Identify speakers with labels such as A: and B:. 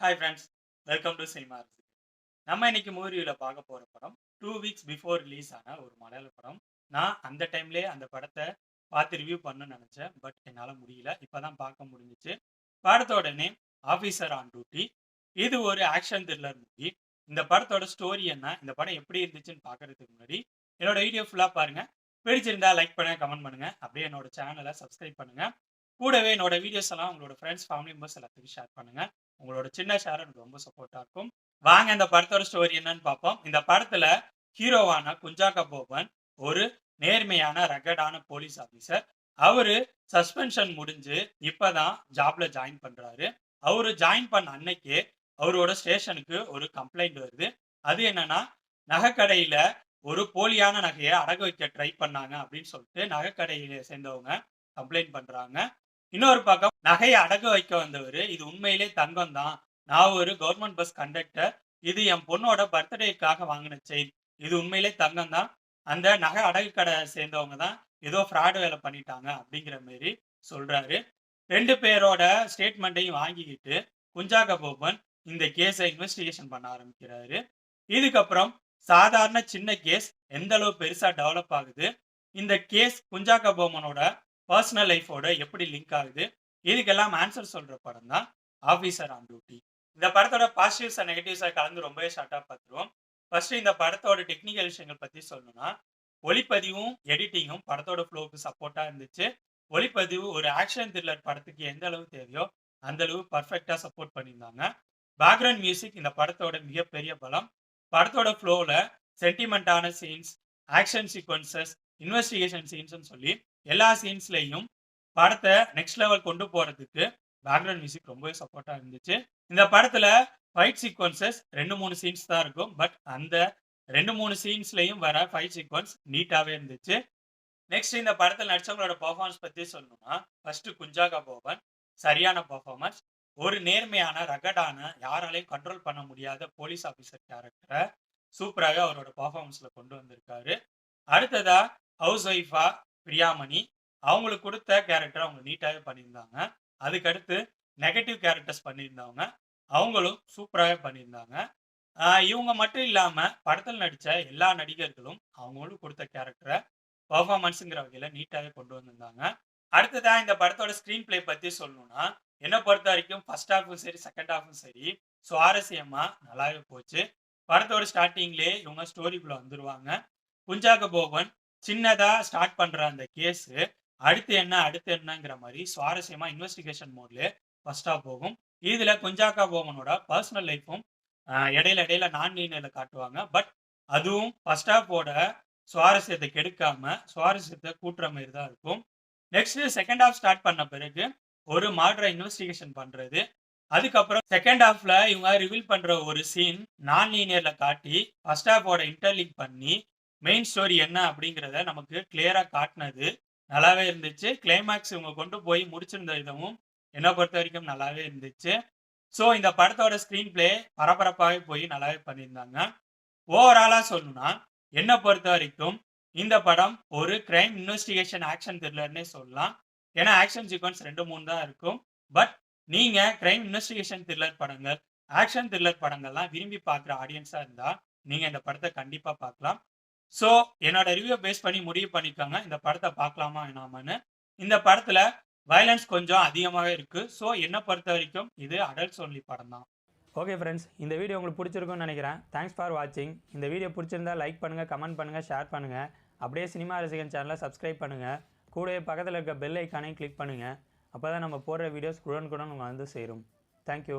A: Hi friends welcome to cinema நம்ம இன்னைக்கு மூவியில் பார்க்க போகிற படம் டூ வீக்ஸ் பிஃபோர் ரிலீஸ் ஆன ஒரு மலையாள படம். நான் அந்த டைம்லேயே அந்த படத்தை பார்த்து ரிவ்யூ பண்ணணும்னு நினச்சேன் பட் என்னால் முடியல. இப்போ தான் பார்க்க முடிஞ்சிச்சு. படத்தோட நேம் ஆஃபீஸர் ஆன் டியூட்டி இது ஒரு ஆக்ஷன் த்ரில்லர் மூவி இந்த படத்தோட ஸ்டோரி என்ன இந்த படம் எப்படி இருந்துச்சுன்னு பார்க்கறதுக்கு முன்னாடி என்னோட வீடியோ ஃபுல்லாக பாருங்க. பிடிச்சிருந்தா லைக் பண்ணுங்க கமெண்ட் பண்ணுங்க. அப்படியே என்னோட சேனலை சப்ஸ்கிரைப் பண்ணுங்க. கூடவே என்னோட வீடியோஸ் எல்லாம் உங்களோட ஃப்ரெண்ட்ஸ் ஃபேமிலி மெம்பர்ஸ் எல்லாத்துக்கும் ஷேர் பண்ணுங்க. உங்களோட சின்ன ஷேர் எனக்கு ரொம்ப சப்போர்ட்டாக இருக்கும். வாங்க இந்த படத்தோட ஸ்டோரி என்னன்னு பார்ப்போம். இந்த படத்தில் ஹீரோவான குஞ்சாக்க போபன் ஒரு நேர்மையான ரகடான போலீஸ் ஆஃபீஸர் அவரு சஸ்பென்ஷன் முடிஞ்சு இப்பதான் ஜாப்ல ஜாயின் பண்றாரு. அவரு ஜாயின் பண்ண அன்னைக்கே அவரோட ஸ்டேஷனுக்கு ஒரு கம்ப்ளைண்ட் வருது. அது என்னன்னா நகைக்கடையில ஒரு போலியான நகையை அடகு வைக்க ட்ரை பண்ணாங்க அப்படின்னு சொல்லிட்டு நகைக்கடையில சேர்ந்தவங்க கம்ப்ளைண்ட் பண்றாங்க. இன்னொரு பக்கம் நகையை அடகு வைக்க வந்தவர் இது உண்மையிலே தங்கம் தான் நான் ஒரு கவர்மெண்ட் பஸ் கண்டக்டர் இது என் பொண்ணோட பர்த்டேக்காக வாங்கின செயின் இது உண்மையிலே தங்கம் தான் அந்த நகை அடகு கடை சேர்ந்தவங்க தான் ஏதோ ஃப்ராடு வேலை பண்ணிட்டாங்க அப்படிங்கிற மாரி சொல்றாரு. ரெண்டு பேரோட ஸ்டேட்மெண்ட்டையும் வாங்கிக்கிட்டு குஞ்சாக போபன் இந்த கேஸை இன்வெஸ்டிகேஷன் பண்ண ஆரம்பிக்கிறாரு. இதுக்கப்புறம் சாதாரண சின்ன கேஸ் எந்த அளவு பெருசா டெவலப் ஆகுது? இந்த கேஸ் குஞ்சாக்க போமனோட பர்சனல் லைஃபோட எப்படி லிங்க் ஆகுது? இதுக்கெல்லாம் ஆன்சர் சொல்கிற படம் தான் ஆஃபீஸர் ஆன் டியூட்டி இந்த படத்தோட பாசிட்டிவ்ஸ் அண்ட் நெகட்டிவ்ஸை கலந்து ரொம்பவே ஷார்ட்டாக பார்த்துருவோம் ஃபர்ஸ்ட் இந்த படத்தோட டெக்னிக்கல் விஷயங்கள் பற்றி சொல்லணும்னா ஒளிப்பதிவும் எடிட்டிங்கும் படத்தோட ஃப்ளோவுக்கு சப்போர்ட்டாக இருந்துச்சு. ஒளிப்பதிவு ஒரு ஆக்ஷன் த்ரில்லர் படத்துக்கு எந்த அளவு தேவையோ அந்த அளவு பர்ஃபெக்டாக சப்போர்ட் பண்ணியிருந்தாங்க. பேக்ரவுண்ட் மியூசிக் இந்த படத்தோட மிகப்பெரிய பலம். படத்தோட ஃப்ளோவில் சென்டிமெண்ட்டான சீன்ஸ் ஆக்ஷன் சீக்வன்சஸ் இன்வெஸ்டிகேஷன் சீன்ஸ்னு சொல்லி எல்லா சீன்ஸ்லையும் படத்தை நெக்ஸ்ட் லெவல் கொண்டு போகிறதுக்கு பேக்ரவுண்ட் மியூசிக் ரொம்பவே சப்போர்ட்டாக இருந்துச்சு. இந்த படத்தில் ஃபைட் சீக்வன்சஸ் ரெண்டு மூணு சீன்ஸ் தான் இருக்கும். பட் அந்த ரெண்டு மூணு சீன்ஸ்லையும் வர ஃபைட் சீக்வன்ஸ் நீட்டாகவே இருந்துச்சு. நெக்ஸ்ட் இந்த படத்தில் நடிச்சவங்களோட பர்ஃபார்மன்ஸ் பற்றி சொல்லணும்னா ஃபர்ஸ்ட் குஞ்சாகா போவன் சரியான பர்ஃபார்மன்ஸ் ஒரு நேர்மையான ரகடான யாராலையும் கண்ட்ரோல் பண்ண முடியாத போலீஸ் ஆஃபீஸர் கேரக்டரை சூப்பராக அவரோட பர்ஃபார்மன்ஸில் கொண்டு வந்திருக்காரு. அடுத்ததா ஹவுஸ் ஒய்ஃபா பிரியாமணி அவங்களுக்கு கொடுத்த கேரக்டர் அவங்க நீட்டாகவே பண்ணியிருந்தாங்க. அதுக்கடுத்து நெகட்டிவ் கேரக்டர்ஸ் பண்ணியிருந்தவங்க அவங்களும் சூப்பராகவே பண்ணியிருந்தாங்க. இவங்க மட்டும் இல்லாமல் படத்தில் நடித்த எல்லா நடிகர்களும் அவங்களும் கொடுத்த கேரக்டரை பர்ஃபார்மன்ஸுங்கிற வகையில் நீட்டாகவே கொண்டு வந்திருந்தாங்க. அடுத்ததாக இந்த படத்தோட ஸ்க்ரீன் பிளே பற்றி சொல்லணும்னா என்னை பொறுத்த வரைக்கும் ஃபர்ஸ்ட் ஹாஃபும் சரி செகண்ட் ஹாஃபும் சரி சுவாரஸ்யமாக நல்லாவே போச்சு. படத்தோட ஸ்டார்டிங்லேயே இவங்க ஸ்டோரிக்குள்ளே வந்துடுவாங்க குஞ்சாக போகன் சின்னதா ஸ்டார்ட் பண்ற அந்த கேஸ் அடுத்து என்ன அடுத்து என்னங்கிற மாதிரி சுவாரஸ்யமா இன்வெஸ்டிகேஷன் மோட்ல ஃபர்ஸ்டா போகும். இதுல குஞ்சாக்கா போமனோட பர்சனல் லைஃப்பும் இடையில இடையில நான் லீனியர்ல காட்டுவாங்க. பட் அதுவும் ஃபர்ஸ்ட் ஹாஃபோட சுவாரஸ்யத்தை கெடுக்காம சுவாரஸ்யத்தை கூட்டுற மாதிரி தான் இருக்கும். நெக்ஸ்ட் செகண்ட் ஹாஃப் ஸ்டார்ட் பண்ண பிறகு ஒரு மாடரை இன்வெஸ்டிகேஷன் பண்றது. அதுக்கப்புறம் செகண்ட் ஹாஃப்ல இவங்க ரிவீல் பண்ற ஒரு சீன் நான் லீனியர்ல காட்டி ஃபர்ஸ்ட் ஹாஃபோட இன்டர்லிங்க் பண்ணி மெயின் ஸ்டோரி என்ன அப்படிங்கிறத நமக்கு கிளியரா காட்டினது. நல்லாவே இருந்துச்சு. கிளைமேக்ஸ் இவங்க கொண்டு போய் முடிச்சிருந்த விதமும் என்னை பொறுத்த வரைக்கும் நல்லாவே இருந்துச்சு. ஸோ இந்த படத்தோட ஸ்க்ரீன் பிளே பரபரப்பாகவே போய் நல்லாவே பண்ணியிருந்தாங்க. ஓவராலா சொல்லணும்னா என்னை பொறுத்த வரைக்கும் இந்த படம் ஒரு கிரைம் இன்வெஸ்டிகேஷன் ஆக்ஷன் த்ரில்லர்னே சொல்லலாம். ஏன்னா ஆக்ஷன் சீக்வன்ஸ் ரெண்டு மூணு தான் இருக்கும். பட் நீங்க கிரைம் இன்வெஸ்டிகேஷன் த்ரில்லர் படங்கள் ஆக்ஷன் த்ரில்லர் படங்கள்லாம் விரும்பி பார்க்குற ஆடியன்ஸா இருந்தா நீங்க இந்த படத்தை கண்டிப்பா பார்க்கலாம். ஸோ என்னோட ரிவ்யூ பேஸ் பண்ணி முடிவு பண்ணிக்கோங்க. இந்த படத்தை பார்க்கலாமா வேணாமான்னு. இந்த படத்துல வயலன்ஸ் கொஞ்சம் அதிகமாகவே இருக்கு. ஸோ என்னை பொறுத்த வரைக்கும் இது அடல்ட்ஸ் ஒன்லி படம் தான்.
B: ஓகே ஃப்ரெண்ட்ஸ் இந்த வீடியோ உங்களுக்கு பிடிச்சிருக்கும்னு நினைக்கிறேன். தேங்க்ஸ் ஃபார் வாட்சிங் இந்த வீடியோ பிடிச்சிருந்தா லைக் பண்ணுங்கள் கமெண்ட் பண்ணுங்கள் ஷேர் பண்ணுங்கள் அப்படியே சினிமா ரசிகன் சேனலை சப்ஸ்கிரைப் பண்ணுங்கள் கூடவே பக்கத்தில் இருக்க பெல் ஐக்கானையும் கிளிக் பண்ணுங்கள் அப்போ தான் நம்ம போடுற வீடியோஸ் குடன் குடன் உங்கள் வந்து சேரும். தேங்க்யூ